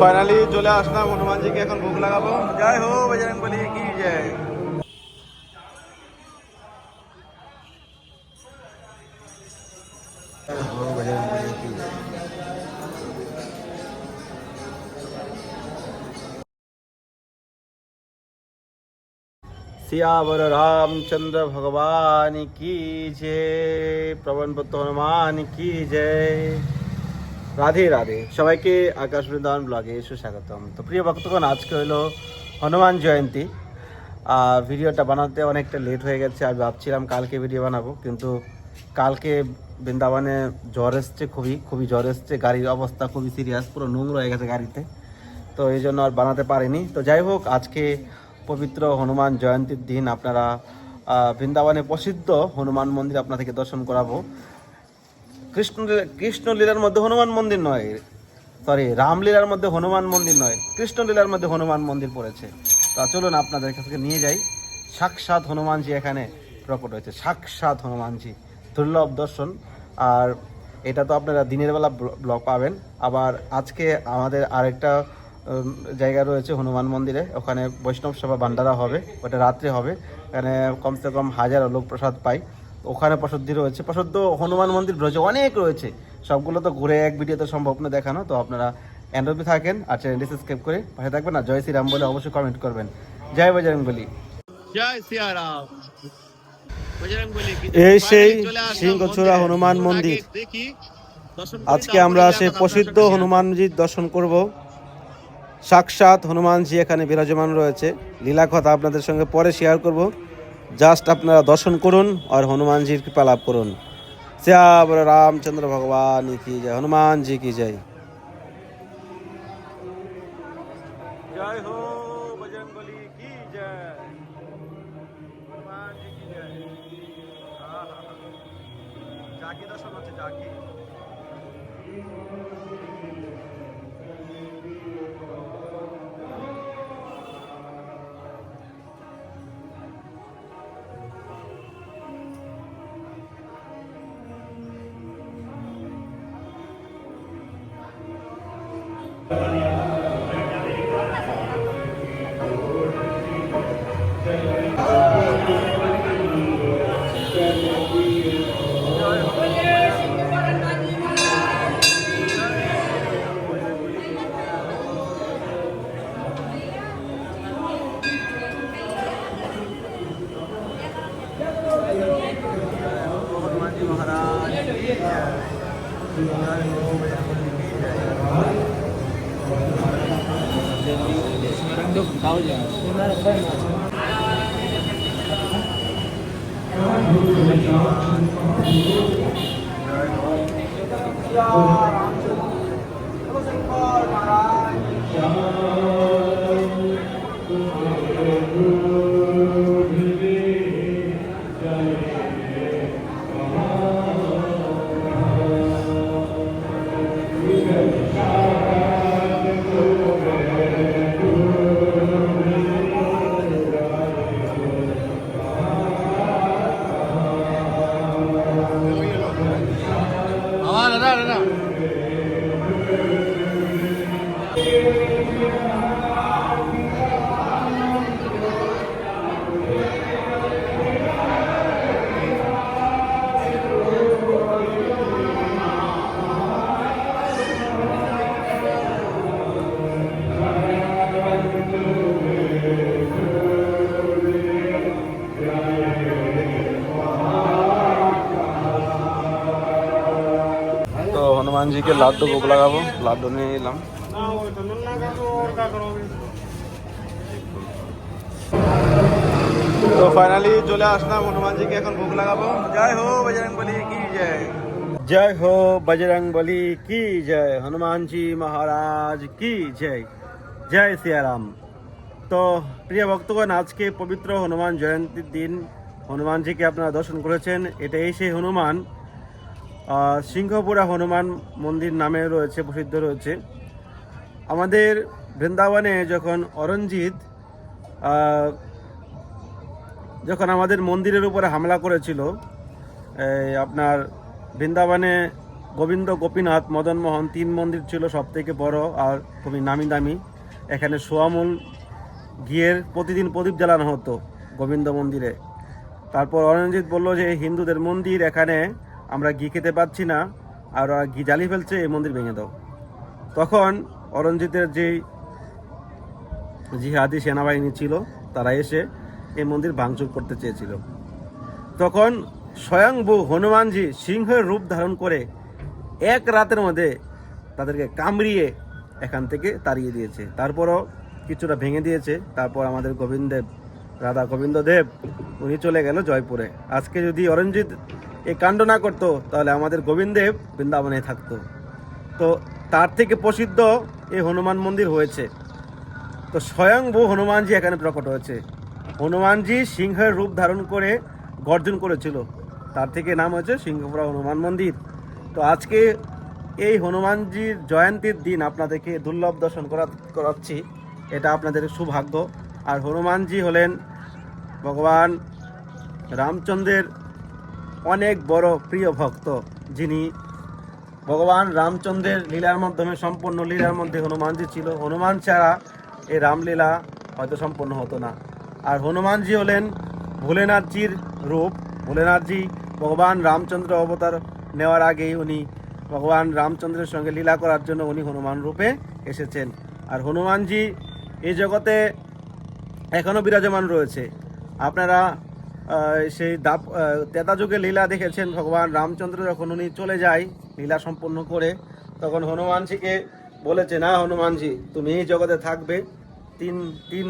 Finally চলে আসলাম হনুমানজিকে এখন ভোগ লাগাবো জয় হো বজরং বলি কি জয় सियावर रामचंद्र भगवान की जय प्रवन पुत्र हनुमान की जय রাধে রাধে। সবাইকে আকাশ বৃন্দাবন ব্লগে এসে স্বাগতম। তো প্রিয় ভক্তগণ আজকে হলো হনুমান জয়ন্তী। আর ভিডিওটা বানাতে অনেকটা লেট হয়ে গেছে, আমি ভাবছিলাম কালকে ভিডিও বানাবো, কিন্তু কালকে বৃন্দাবনে জ্বর এসছে খুবই খুবই জ্বর এসছে, গাড়ির অবস্থা খুবই সিরিয়াস পুরো নোংরা হয়ে গেছে গাড়িতে। তো এই জন্য আর বানাতে পারিনি। তো যাই হোক, আজকে পবিত্র হনুমান জয়ন্তীর দিন, আপনারা বৃন্দাবনে প্রসিদ্ধ হনুমান মন্দির আপনাদেরকে দর্শন করাবো। কৃষ্ণ কৃষ্ণলীলার মধ্যে হনুমান মন্দির নয়। সরি রামলীলার মধ্যে হনুমান মন্দির নয়। কৃষ্ণলীলার মধ্যে হনুমান মন্দির পড়েছে। তা চলুন আপনাদের কাছে নিয়ে যাই। সাক্ষাৎ হনুমানজি এখানে প্রকট হয়েছে। সাক্ষাৎ হনুমানজি, দুর্লভ দর্শন। আর এটা তো আপনারা দিনের বেলা ব্লগ পাবেন। আবার আজকে আমাদের আরেকটা জায়গা রয়েছে হনুমান মন্দিরে। ওখানে বৈষ্ণব সভা ভান্ডারা হবে। ওটা রাত্রে হবে। এখানে কমসে কম হাজার লোক প্রসাদ পায়। ওখানে প্রসদ্ধি রয়েছে। প্রসদ্ধ হনুমান মন্দির রয়েছে অনেক রয়েছে। সবগুলো তো ঘুরে এক ভিডিওতে সম্ভব না দেখানো তো আপনারা অ্যান্ড্রয়েডে থাকেন আর চ্যানেলটি সাবস্ক্রাইব করে পাশে থাকবেন। আর জয় শ্রীরাম বলে অবশ্যই কমেন্ট করবেন। জয় বজরং বলি জয় এই সেই সিংহচূড়া হনুমান মন্দির। আজকে আমরা সেই প্রসিদ্ধ হনুমানজির দর্শন করব। সাক্ষাৎ হনুমানজি এখানে বিরাজমান রয়েছে। লীলা কথা আপনাদের সঙ্গে পরে শেয়ার করব। জাস্ট আপনারা দর্শন করুন আর হনুমানজির কৃপা লাভ করুন। শ্যাবর রামচন্দ্র ভগবান কি জয়, হনুমানজি কি জয়। জয় হো বজরং বলি কি জয়, হনুমানজি কি জয়। জাকি দর্শন হচ্ছে জাকি महाराज Semarang tuh tahu ya. Semarang kan Ya. দাদা তো হনুমানজিকে লাড্ডু ভোগ লাগাবো লাড্ডু নিয়ে এলাম। তো ফাইনালি চলে আসলাম হনুমানজিকে এখন ভোগ লাগাবো। জয় হো বজরং বলি কি জয়। জয় হো বজরং বলি কি জয় হনুমানজি মহারাজ কি জয়। জয় সিয়ারাম। তো প্রিয় ভক্তগণ আজকে পবিত্র হনুমান জয়ন্তীর দিন। হনুমানজিকে আপনারা দর্শন করেছেন এটাই সেই হনুমান। সিংহপুরা হনুমান মন্দির নামে রয়েছে, প্রসিদ্ধ রয়েছে। আমাদের বৃন্দাবনে যখন অরঞ্জিত যখন আমাদের মন্দিরের উপরে হামলা করেছিল আপনার বৃন্দাবনে গোবিন্দ, গোপীনাথ, মদন মোহন তিন মন্দির ছিল সব থেকে বড় আর খুবই নামি দামি। এখানে সোয়ামূল ঘিয়ের প্রতিদিন প্রদীপ জ্বালানো হতো গোবিন্দ মন্দিরে। তারপর অরঞ্জিত বলল যে হিন্দুদের মন্দির, এখানে আমরা ঘি খেতে পাচ্ছি না, আর ওরা ঘি জ্বালিয়ে ফেলছে, এই মন্দির ভেঙে দাও। তখন অরঞ্জিতের যেই জিহাদি সেনাবাহিনী ছিল, তারা এসে এই মন্দির ভাঙচুর করতে চেয়েছিল। তখন স্বয়ংভূ হনুমানজি সিংহের রূপ ধারণ করে এক রাতের মধ্যে তাদেরকে কামড়িয়ে এখান থেকে তাড়িয়ে দিয়েছে। তারপরও কিছুটা ভেঙে দিয়েছে। তারপর আমাদের গোবিন্দেব রাধা গোবিন্দ দেব, উনি চলে গেল জয়পুরে। আজকে যদি অরঞ্জিত এই কাণ্ড না করতো, তাহলে আমাদের গোবিন্দেব বৃন্দাবনে থাকতো। তো তার থেকে প্রসিদ্ধ এই হনুমান মন্দির হয়েছে। তো স্বয়ংভূ হনুমানজি এখানে প্রকট হয়েছে। হনুমানজি সিংহের রূপ ধারণ করে গর্জন করেছিল। তার থেকে নাম হয়েছে সিংহপুরা হনুমান মন্দির। তো আজকে এই হনুমানজির জয়ন্তীর দিন আপনাদেরকে দুর্লভ দর্শন করা করাচ্ছি। এটা আপনাদের সৌভাগ্য। আর হনুমানজি হলেন ভগবান রামচন্দ্রের অনেক বড় প্রিয় ভক্ত যিনি ভগবান রামচন্দ্রের লীলার মাধ্যমে, সম্পূর্ণ লীলার মধ্যে হনুমানজি ছিল। হনুমান ছাড়া এই রামলীলা হয়তো সম্পন্ন হতো না। আর হনুমানজি হলেন ভোলেনাথজির রূপ। ভোলেনাথজি ভগবান রামচন্দ্র অবতার নেওয়ার আগেই উনি ভগবান রামচন্দ্রের সঙ্গে লীলা করার জন্য উনি হনুমান রূপে এসেছেন। আর হনুমানজি এই জগতে এখনও বিরাজমান রয়েছে। আপনারা সেই দাপ তেতা যুগে লীলা দেখেছেন ভগবান রামচন্দ্র যখন উনি চলে যায় লীলা সম্পন্ন করে, তখন হনুমানজিকে বলেছে, না হনুমানজি, তুমি এই জগতে থাকবে, তিন তিন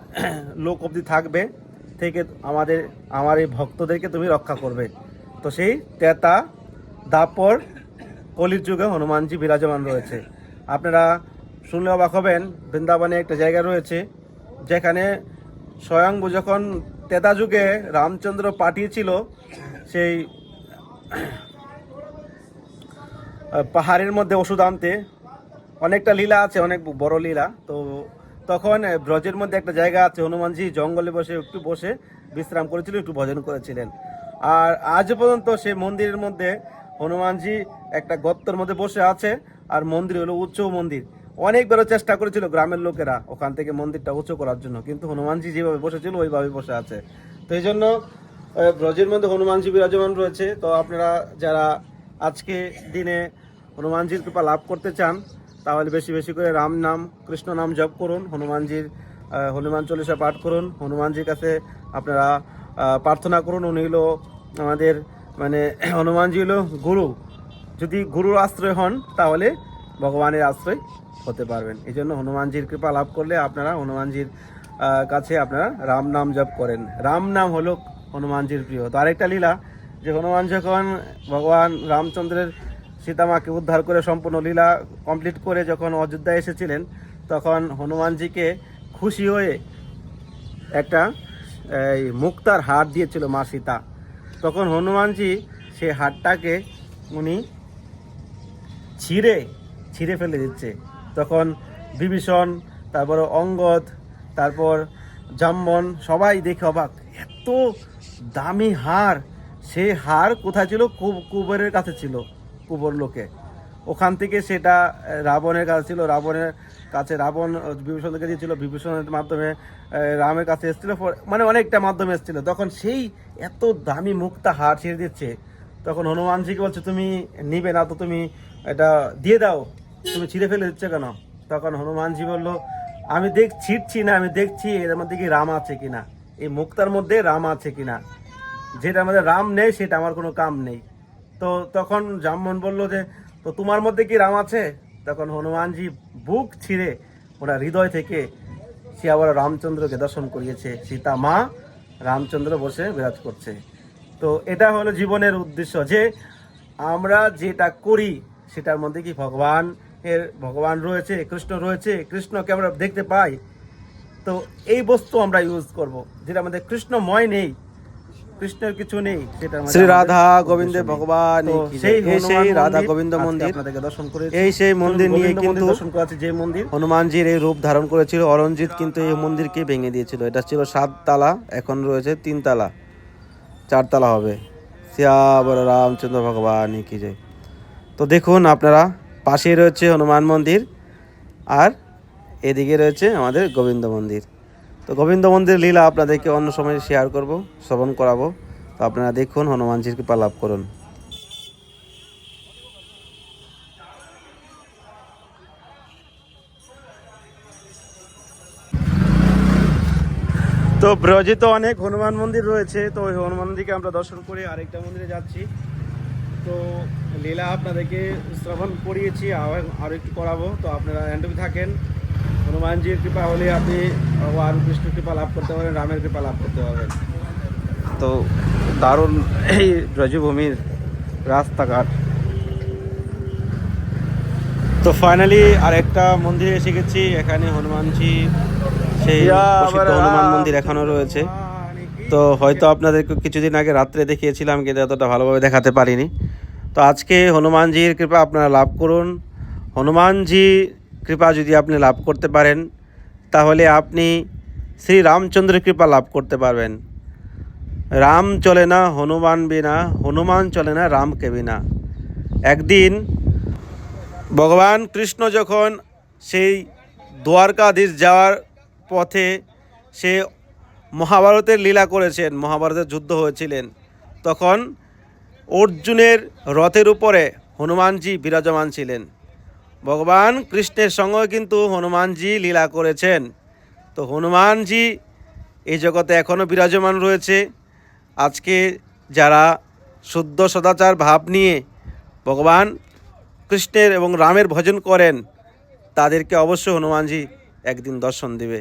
লোক অবধি থাকবে, থেকে আমাদের, আমার এই ভক্তদেরকে তুমি রক্ষা করবে। তো সেই তেতা, দাপর কলির যুগে হনুমানজি বিরাজমান রয়েছে। আপনারা শুনলে অবাক হবেন, বৃন্দাবনে একটা জায়গা রয়েছে, যেখানে স্বয়ংভূ যখন তেতা যুগে রামচন্দ্র পাঠিয়েছিল সেই পাহাড়ের মধ্যে ওষুধ আনতে। অনেকটা লীলা আছে, অনেক বড় লীলা। তো তখন ব্রজের মধ্যে একটা জায়গা আছে, হনুমানজি জঙ্গলে বসে একটু বসে বিশ্রাম করেছিলেন একটু ভজন করেছিলেন। আর আজ পর্যন্ত সেই মন্দিরের মধ্যে হনুমানজি একটা গর্তর মধ্যে বসে আছে, আর মন্দির হলো উচ্চ মন্দির। অনেকবারও চেষ্টা করেছিল গ্রামের লোকেরা ওখান থেকে মন্দিরটা উঁচু করার জন্য, কিন্তু হনুমানজি যেভাবে বসেছিল, ওইভাবে বসে আছে। তো এই জন্য ব্রজের মধ্যে হনুমানজি বিরাজমান রয়েছে। তো আপনারা যারা আজকে দিনে হনুমানজির কৃপা লাভ করতে চান, তাহলে বেশি বেশি করে রাম নাম, কৃষ্ণ নাম জপ করুন, হনুমানজির হনুমান চল্লিশা পাঠ করুন, হনুমানজির কাছে আপনারা প্রার্থনা করুন। উনি হলো আমাদের মানে হনুমানজি হলো গুরু। যদি গুরুর আশ্রয় হন, তাহলে ভগবানের আশ্রয় হতে পারবেন। এই জন্য হনুমানজির কৃপা লাভ করলে আপনারা হনুমানজির কাছে আপনারা রাম নাম জপ করেন। রাম নাম হলো হনুমানজির প্রিয়। তো আরেকটা লীলা, যে হনুমান যখন ভগবান রামচন্দ্রের সীতামাকে উদ্ধার করে সম্পূর্ণ লীলা কমপ্লিট করে যখন অযোধ্যায় এসেছিলেন, তখন হনুমানজিকে খুশি হয়ে একটা, এই মুক্তার হার দিয়েছিল মা সীতা। তখন হনুমানজি সেই হারটাকে উনি ছিঁড়ে ছিঁড়ে ফেলে দিচ্ছে। তখন বিভীষণ তারপর অঙ্গদ তারপর জাম্বন সবাই দেখে অবাক এত দামি হার সে হার কোথায় ছিল? কুবেরের কাছে ছিল কুবর লোকে। ওখান থেকে সেটা রাবণের কাছে ছিল রাবণের কাছে রাবণ আহ, বিভীষণকে দিয়েছিল বিভীষণের মাধ্যমে রামের কাছে এসেছিল মানে অনেকটা মাধ্যমে এসেছিল। তখন সেই এত দামি মুক্তা হার ছেড়ে দিচ্ছে। তখন হনুমানজিকে বলছে তুমি নিবে না তো তুমি এটা দিয়ে দাও। তুমি ছিঁড়ে ফেলে দিচ্ছ কেন? তখন হনুমানজি বলল, আমি দেখ ছিটছি না, আমি দেখছি এর মধ্যে কি রাম আছে কিনা? এই মুক্তার মধ্যে রাম আছে কিনা? যেটা আমাদের রাম নেই, সেটা আমার কোনো কাম নেই। তো তখন জামমোহন বলল যে, তো তোমার মধ্যে কি রাম আছে? তখন হনুমানজি বুক ছিঁড়ে ওরা হৃদয় থেকে সে আবার রামচন্দ্রকে দর্শন করিয়েছে। সীতা মা রামচন্দ্র বসে বিরাজ করছে। তো এটা হলো জীবনের উদ্দেশ্য যে, আমরা যেটা করি, সেটার মধ্যে কি ভগবান এর ভগবান রয়েছে কৃষ্ণ রয়েছে কৃষ্ণকে আমরা দেখতে পাই। তো এই বস্তু আমরা ইউজ করব যেটা আমাদের কৃষ্ণময় নেই কৃষ্ণের কিছু নেই সেটা শ্রী রাধা গোবিন্দের ভগবান সেই রাধা গোবিন্দ মন্দির আপনাদেরকে দর্শন করে এই সেই মন্দির নিয়ে কিন্তু দর্শন করাচ্ছে যে মন্দির। হনুমানজির এই রূপ ধারণ করেছিল অরঞ্জিত কিন্তু এই মন্দিরকে ভেঙে দিয়েছিল। এটা ছিল সাত তালা এখন রয়েছে তিন তালা চারতলা হবে। শ্যাবর রামচন্দ্র ভগবান কি জয় তো দেখুন আপনারা পাশেই রয়েছে হনুমান মন্দির আর এদিকে রয়েছে আমাদের গোবিন্দ মন্দির। তো গোবিন্দ মন্দির লীলা আপনাদেরকে অন্য সময় শেয়ার করব, শ্রবণ করাবো। তো আপনারা দেখুন, হনুমানজির কৃপা লাভ করুন। তো ব্রজে তো অনেক হনুমান মন্দির রয়েছে, তো ওই হনুমান মন্দিরকে আমরা দর্শন করে আরেকটা মন্দিরে যাচ্ছি। তো লীলা আপনাদেরকে শ্রবণ করিয়েছি আরও একটু করাবো। তো আপনারা এন্ডবি থাকেন। হনুমানজির কৃপা হলে আপনি ভগবান কৃষ্ণ কৃপা লাভ করতে পারবেন রামের কৃপা লাভ করতে পারবেন। তো দারুণ এই ব্রজভূমির রাস্তাঘাট। তো ফাইনালি আরেকটা মন্দিরে এসে গেছি এখানে হনুমানজি সেই হনুমান মন্দির এখনও রয়েছে। তো হয়তো আপনাদেরকে কিছুদিন আগে রাত্রে দেখিয়েছিলাম, কিন্তু এতটা ভালোভাবে দেখাতে পারিনি। তো আজকে হনুমানজির কৃপা আপনারা লাভ করুন। হনুমানজি কৃপা যদি আপনি লাভ করতে পারেন, তাহলে আপনি শ্রী রামচন্দ্রের কৃপা লাভ করতে পারবেন। রাম চলে না, হনুমান বিনা, হনুমান চলে না, রামকে বিনা। একদিন ভগবান কৃষ্ণ যখন সেই দ্বারকাধীশ যাওয়ার পথে সে মহাভারতের লীলা করেছেন, মহাভারতের যুদ্ধ হয়েছিলেন। তখন অর্জুনের রথের উপরে হনুমানজি বিরাজমান ছিলেন। ভগবান কৃষ্ণের সঙ্গে কিন্তু হনুমানজি লীলা করেছেন। তো হনুমানজি এই জগতে এখনও বিরাজমান রয়েছে। আজকে যারা শুদ্ধ সদাচার ভাব নিয়ে ভগবান কৃষ্ণের এবং রামের ভজন করেন, তাদেরকে অবশ্যই হনুমানজি একদিন দর্শন দিবে।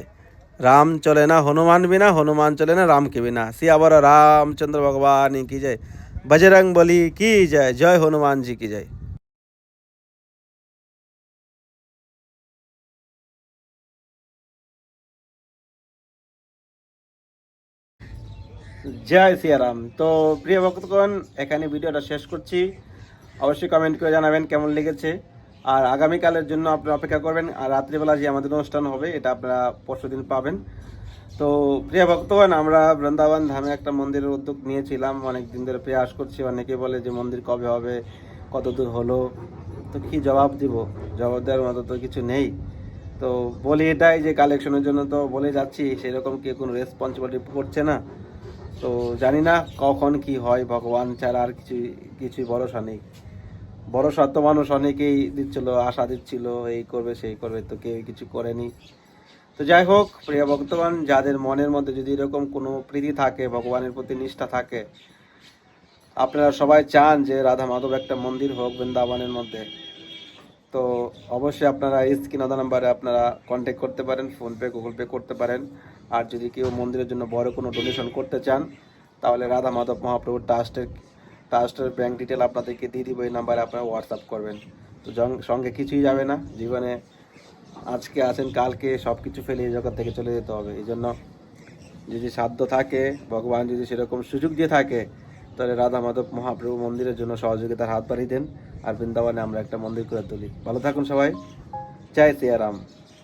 রাম চলে না, হনুমান বিনা, হনুমান চলে না, রামকে বিনা। আবার রামচন্দ্র ভগবান কি জয়? বজরং বলি কি জয়? জয় হনুমানজি কি জয়। জয় তো এখানে ভিডিওটা শেষ করছি। অবশ্যই কমেন্ট করে জানাবেন কেমন আর আগামীকালের জন্য আপনারা অপেক্ষা করবেন। আর রাত্রিবেলা যে আমাদের অনুষ্ঠান হবে, এটা আপনারা পরশু দিন পাবেন। তো প্রিয় ভক্তগণ, আমরা বৃন্দাবন ধামে একটা মন্দিরের উদ্যোগ নিয়েছিলাম। অনেক দিন ধরে প্রয়াস করছি। অনেকে বলে যে, মন্দির কবে হবে? কত দূর হলো? তো কি জবাব দিব? জবাব দেওয়ার মতো তো কিছু নেই। তো বলি এটাই যে কালেকশনের জন্য তো বলে যাচ্ছি, সেরকম কেউ কোনো রেসপন্সিবিলিটি করছে না? তো জানি না কখন কি হয়, ভগবান ছাড়া আর কিছু কিছুই ভরসা নেই। ভরসা তো মানুষ অনেকেই দিচ্ছিল, আশা দিচ্ছিল, এই করবে, সেই করবে, তো কেউ কিছু করেনি। তো যাই হোক, প্রিয় ভক্তবান যাদের মনের মধ্যে যদি এরকম কোনো প্রীতি থাকে, ভগবানের প্রতি নিষ্ঠা থাকে, আপনারা সবাই চান যে রাধা মাধব একটা মন্দির হোক বৃন্দাবনের মধ্যে। তো অবশ্যই আপনারা এই স্ক্রিন আধা নাম্বারে আপনারা কন্ট্যাক্ট করতে পারেন ফোনপে গুগল পে করতে পারেন। আর যদি কেউ মন্দিরের জন্য বড় কোনো ডোনেশন করতে চান, তাহলে রাধা মাধব মহাপ্রভুর ট্রাস্টের ট্রাস্টের ব্যাঙ্ক ডিটেল আপনাদেরকে দিয়ে দিব, এই নাম্বারে আপনারা হোয়াটসঅ্যাপ করবেন। তো সঙ্গে কিছুই যাবে না। জীবনে আজকে আছেন, কালকে সব কিছু ফেলে এই জগৎ থেকে চলে যেতে হবে। এই জন্য যদি সাধ্য থাকে, ভগবান যদি সেরকম সুযোগ দিয়ে থাকে, তাহলে রাধা মাধব মহাপ্রভু মন্দিরের জন্য সহযোগিতার হাত বাড়িয়ে দেন। আর বৃন্দাবনে আমরা একটা মন্দির করে তুলি। ভালো থাকুন সবাই। জয় সিয়ারাম